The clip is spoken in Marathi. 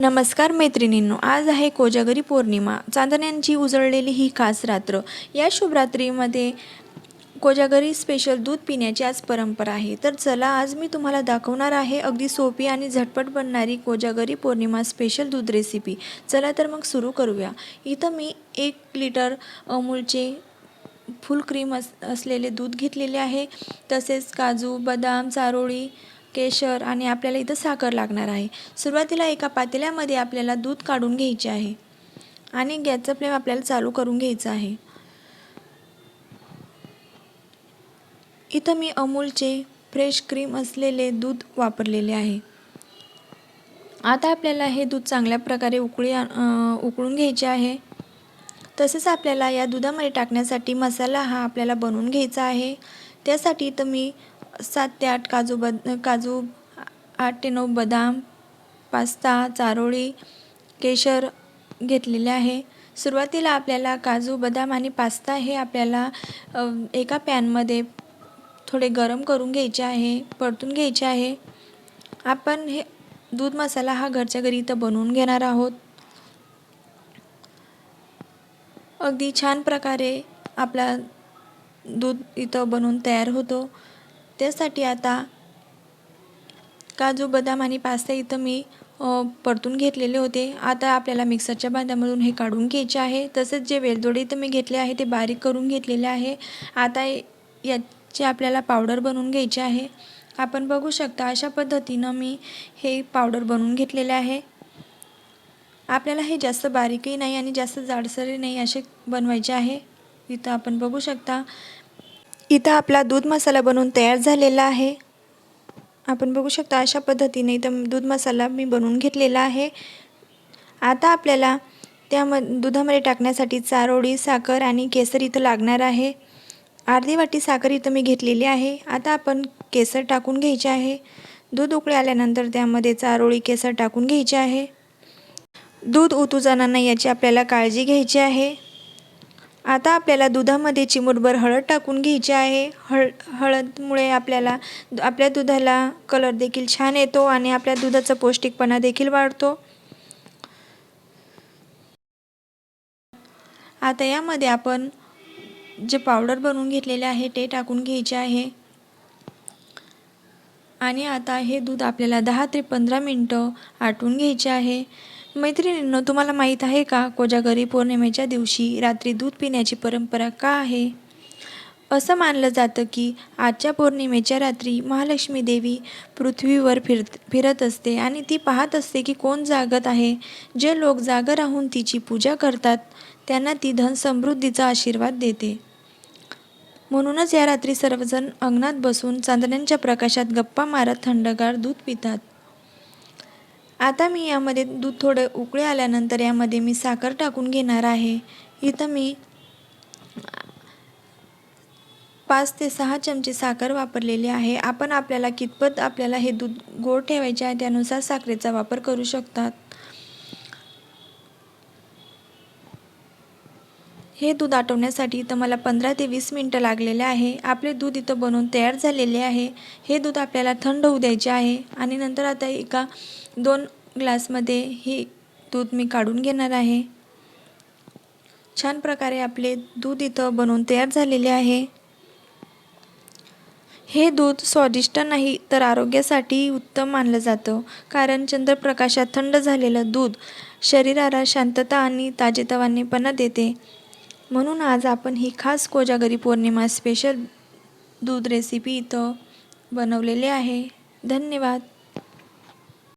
नमस्कार मैत्रिणींनो आज आहे कोजागरी पौर्णिमा. चांदण्यांची उजळलेली ही खास रात्र. या शुभरात्रीमध्ये कोजागरी स्पेशल दूध पिण्याची आज परंपरा आहे. तर चला आज मी तुम्हाला दाखवणार आहे अगदी सोपी आणि झटपट बनणारी कोजागरी पौर्णिमा स्पेशल दूध रेसिपी चला तर मग सुरू करूया. इथं मी एक लिटर अमूलचे फुल क्रीम अस असलेले दूध घेतलेले आहे. तसेच काजू बदाम चारोळी केशर आणि आपल्याला इथं साखर लागणार आहे. सुरुवातीला एका पातेल्यामध्ये आपल्याला दूध काढून घ्यायचे आहे आणि गॅसचा फ्लेम आपल्याला चालू करून घ्यायचा आहे. इथं मी अमूलचे फ्रेश क्रीम असलेले दूध वापरलेले आहे. आता आपल्याला हे दूध चांगल्या प्रकारे उकळी उकळून घ्यायचे आहे. तसेच आपल्याला या दुधामध्ये टाकण्यासाठी मसाला हा आपल्याला बनवून घ्यायचा आहे. त्यासाठी इथं मी सात ते आठ काजू बद काजू आठ ते नऊ बदाम पास्ता चारोळी केशर घेतलेले आहे. सुरुवातीला आपल्याला काजू बदाम आणि पास्ता हे आपल्याला एका पॅनमध्ये थोडे गरम करून घ्यायचे आहे परतून घ्यायचे आहे. आपण हे दूध मसाला हा घरच्या घरी इथं बनवून घेणार आहोत. अगदी छान प्रकारे आपला दूध इथं बनवून तयार होतो. त्यासाठी आता काजू बदाम आणि पास्ता इथं मी परतून घेतलेले होते. आता आपल्याला मिक्सरच्या बांधामधून हे काढून घ्यायचे आहे. तसेच जे वेलदोडे इथं मी घेतले आहे ते बारीक करून घेतलेले आहे. आता याची आपल्याला पावडर बनवून घ्यायची आहे. आपण बघू शकता अशा पद्धतीनं मी हे पावडर बनवून घेतलेले आहे. आपल्याला हे जास्त बारीकही नाही आणि जास्त जाडसरही नाही असे बनवायचे आहे. इथं आपण बघू शकता इथं आपला दूध मसाला बनवून तयार झालेला आहे. आपण बघू शकता अशा पद्धतीने इथं दूध मसाला मी बनवून घेतलेला आहे. आता आपल्याला त्या म दुधामध्ये टाकण्यासाठी चारोळी साखर आणि केसर इथं लागणार आहे. अर्धी वाटी साखर इथं मी घेतलेली आहे. आता आपण केसर टाकून घ्यायचे आहे. दूध उकळे आल्यानंतर त्यामध्ये चारोळी केसर टाकून घ्यायचे आहे. दूध उतू जाणार नाही याची आपल्याला काळजी घ्यायची आहे. आता आपल्याला दुधामध्ये चिमूटभर हळद टाकून घ्यायची आहे. हळ हळदमुळे आपल्याला आपल्या दुधाला कलर देखील छान येतो आणि आपल्या दुधाचा पौष्टिकपणा देखील वाढतो. आता यामध्ये आपण जे पावडर बनवून घेतलेले आहे ते टाकून घ्यायचे आहे. आणि आता हे दूध आपल्याला दहा ते पंधरा मिनटं आटवून घ्यायचे आहे. मैत्रिणींनो तुम्हाला माहीत आहे का कोजागरी पौर्णिमेच्या दिवशी रात्री दूध पिण्याची परंपरा का आहे? असं मानलं जातं की आजच्या पौर्णिमेच्या रात्री महालक्ष्मी देवी पृथ्वीवर फिरत फिरत असते आणि ती पाहत असते की कोण जागत आहे. जे लोक जागं राहून तिची पूजा करतात त्यांना ती धन समृद्धीचा आशीर्वाद देते. म्हणूनच या रात्री सर्वजण अंगणात बसून चांदण्यांच्या प्रकाशात गप्पा मारत थंडगार दूध पितात. आता मी यामध्ये दूध थोडं उकळे आल्यानंतर यामध्ये मी साखर टाकून घेणार आहे. इथं मी पाच ते सहा चमचे साखर वापरलेली आहे. आपण आपल्याला कितपत आपल्याला हे दूध गोड ठेवायचे आहे त्यानुसार साखरेचा वापर करू शकतात. हे दूध आटवण्यासाठी इथं मला पंधरा ते वीस मिनटं लागलेले आहे. आपले दूध इथं बनवून तयार झालेले आहे. हे दूध आपल्याला थंड होऊ द्यायचे आहे. आणि नंतर आता एका दोन ग्लासमध्ये हे दूध मी काढून घेणार आहे. छान प्रकारे आपले दूध इथं बनवून तयार झालेले आहे. हे दूध स्वादिष्ट नाही तर आरोग्यासाठी उत्तम मानलं जातं. कारण चंद्रप्रकाशात थंड झालेलं दूध शरीराला शांतता आणि ताजेतवानेपणा देते. म्हणून आज आपण ही खास कोजागरी पौर्णिमा स्पेशल दूध रेसिपी इथं बनवलेली आहे. धन्यवाद.